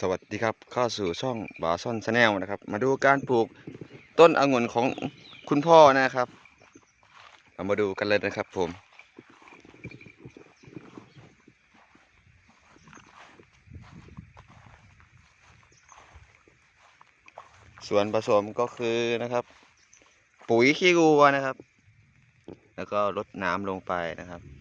สวัสดีครับเข้าสู่ช่องบาซ่อนชาแนลนะครับ มาดูการปลูกต้นองุ่นของคุณพ่อนะครับเรามาดูกันเลยนะครับผม ส่วนผสมก็คือนะครับ ปุ๋ยขี้วัวนะครับ แล้วก็ลดน้ำลงไปนะครับ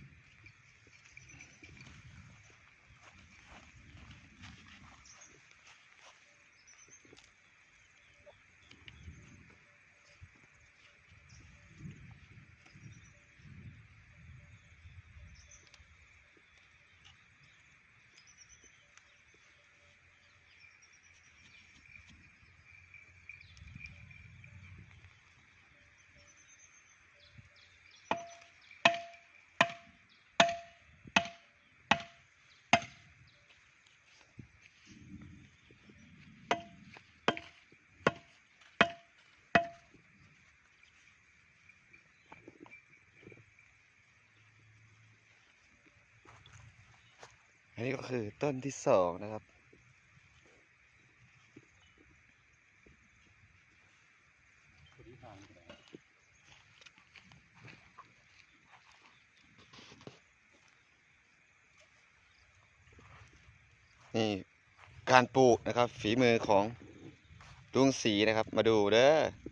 อันนี้ก็คือต้นที่สองนะครับ นี่การปลูกนะครับ ฝีมือของลุงสีนะครับ มาดูเด้อ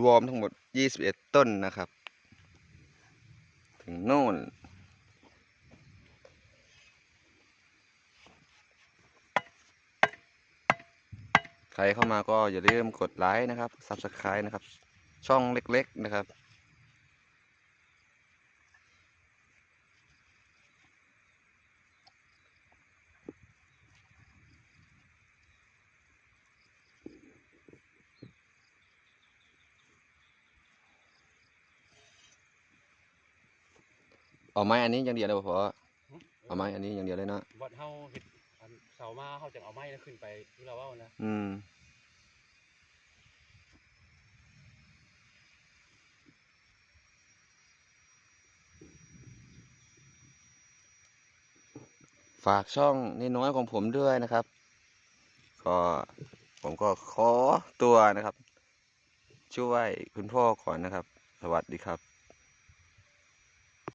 รวมทั้งหมด 21 ต้นนะครับ ถึงโน่น ใครเข้ามาก็อย่าลืมกดไลค์นะครับ Subscribe นะครับ ช่องเล็กๆนะครับ เอาไม้อันนี้อย่างเดียวเลยบ่พอเอาไม้อันนี้อย่างเดียวเลยเนาะวัดเฮาเห็ดอันเสามาเฮาจะเอาไม้แล้วขึ้นไปที่เราเว้านะอืมฝากช่องนี่น้อยของผมด้วยนะครับ ก็ผมก็ขอตัวนะครับ ช่วยคุณพ่อก่อนนะครับ สวัสดีครับ